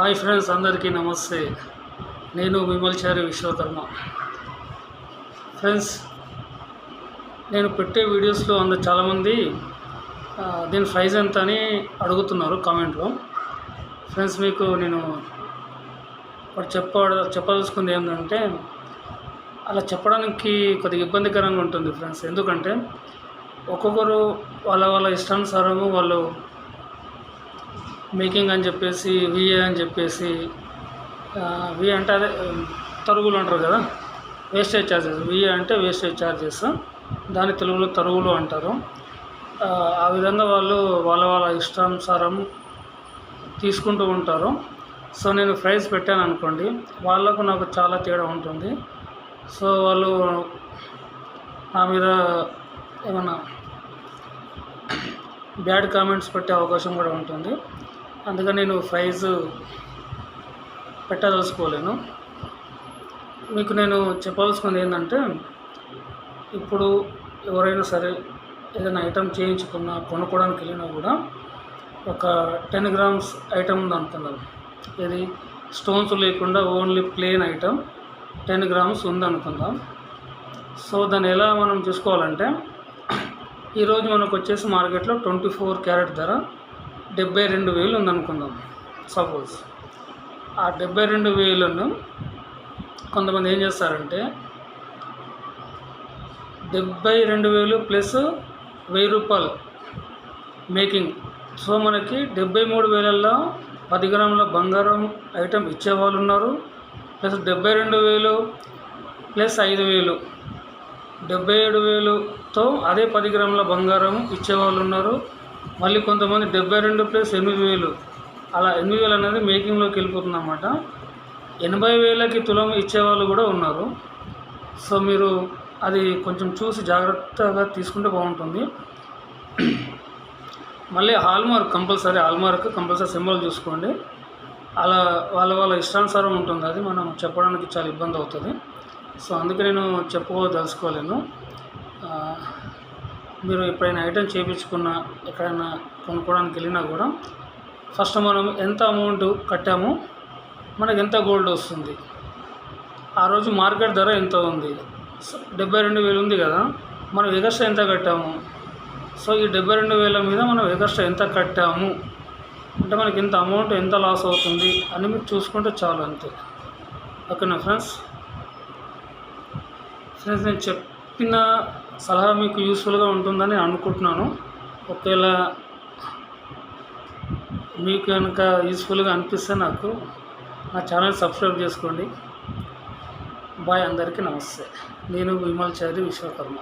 Hi friends అందరికీ నమస్తే. నేను విమల్చారి విశ్వకర్మ. ఫ్రెండ్స్ నేను పెట్టే వీడియోస్లో అందరు చాలామంది దీని ప్రైజ్ ఎంత అని అడుగుతున్నారు కామెంట్లో. ఫ్రెండ్స్ మీకు నేను చెప్ప చెప్పదలుచుకుంది ఏంటంటే అలా చెప్పడానికి కొద్దిగా ఇబ్బందికరంగా ఉంటుంది ఫ్రెండ్స్. ఎందుకంటే ఒక్కొక్కరు వాళ్ళ వాళ్ళ ఇష్టానుసారము వాళ్ళు మేకింగ్ అని చెప్పేసి విఏ అని చెప్పేసి వి అంటే అదే తరుగులు అంటారు కదా? Wastage charges. విఏ అంటే వేస్టేజ్ ఛార్జెస్. దాని తెలుగులో తరుగులు అంటారు. ఆ, ఆ విధంగా వాళ్ళు వాళ్ళ వాళ్ళ ఇష్టానుసారం తీసుకుంటూ ఉంటారు. సో నేను ప్రైస్ పెట్టాను అనుకోండి. వాళ్ళకు నాకు చాలా తేడా ఉంటుంది. సో వాళ్ళు నా మీద ఏమన్నా బ్యాడ్ కామెంట్స్ పెట్టే అవకాశం కూడా ఉంటుంది. అందుకని నేను ప్రైజ్ పెట్టదలుచుకోలేను. మీకు నేను చెప్పాల్సింది ఏంటంటే ఇప్పుడు ఎవరైనా సరే ఏదైనా ఐటమ్ చేయించుకున్నా కొనుక్కోవడానికి వెళ్ళినా కూడా ఒక టెన్ గ్రామ్స్ ఐటమ్ ఉంది అనుకుందాం ఇది స్టోన్స్ లేకుండా only plain item ten grams ఉంది అనుకుందాం. సో దాన్ని ఎలా మనం చూసుకోవాలంటే ఈరోజు మనకు వచ్చేసి మార్కెట్లో ట్వంటీ ఫోర్ క్యారెట్ ధర డెబ్బై రెండు వేలు ఉందనుకుందాం. సపోజ్ ఆ డెబ్బై రెండు వేలను కొంతమంది ఏం చేస్తారంటే డెబ్బై రెండు వేలు ప్లస్ వెయ్యి రూపాయలు మేకింగ్. సో మనకి డెబ్బై మూడు వేలల్లో పది గ్రాముల బంగారం ఐటెం ఇచ్చేవాళ్ళు ఉన్నారు. ప్లస్ డెబ్బై రెండు వేలు ప్లస్ ఐదు వేలు. డెబ్బై ఏడు వేలుతో అదే పది గ్రాముల బంగారం ఇచ్చేవాళ్ళు ఉన్నారు. మళ్ళీ కొంతమంది డెబ్బై రెండు ప్లస్ ఎనిమిది వేలు. అలా ఎనిమిది వేలు అనేది మేకింగ్లోకి వెళ్ళిపోతుంది అన్నమాట ఎనభై వేలకి తులం ఇచ్చేవాళ్ళు కూడా ఉన్నారు. సో మీరు అది కొంచెం చూసి జాగ్రత్తగా తీసుకుంటే బాగుంటుంది. మళ్ళీ hallmark compulsory hallmark compulsory symbol చూసుకోండి. అలా వాళ్ళ వాళ్ళ ఇష్టానుసారం ఉంటుంది. అది మనం చెప్పడానికి చాలా ఇబ్బంది అవుతుంది. సో అందుకే నేను చెప్పుకోదలుచుకోలేను. ఆ, మీరు ఎప్పుడైనా ఐటెం చేయించుకున్నా ఎక్కడైనా కొనుక్కోవడానికి వెళ్ళినా కూడా ఫస్ట్ మనం ఎంత అమౌంట్ కట్టామో మనకు ఎంత గోల్డ్ వస్తుంది. ఆ రోజు మార్కెట్ ధర ఎంత ఉంది? డెబ్బై రెండు వేలు ఉంది కదా మనం ఎగస్ట్రా ఎంత కట్టాము? సో ఈ డెబ్బై రెండు వేల మీద మనం ఎగస్ట్రా ఎంత కట్టాము? అంటే మనకి ఇంత అమౌంట్ ఎంత లాస్ అవుతుంది అని మీరు చూసుకుంటే చాలు అంతే. ఓకేనా ఫ్రెండ్స్ ఫ్రెండ్స్ నేను చెప్పిన సలహా మీకు యూస్ఫుల్గా ఉంటుందని అనుకుంటున్నాను. ఒకవేళ మీకు కనుక యూస్ఫుల్గా అనిపిస్తే నాకు నా ఛానల్ సబ్స్క్రైబ్ చేసుకోండి. బాయ్ అందరికీ నమస్తే. నేను విమల్ చారి విశ్వకర్మ.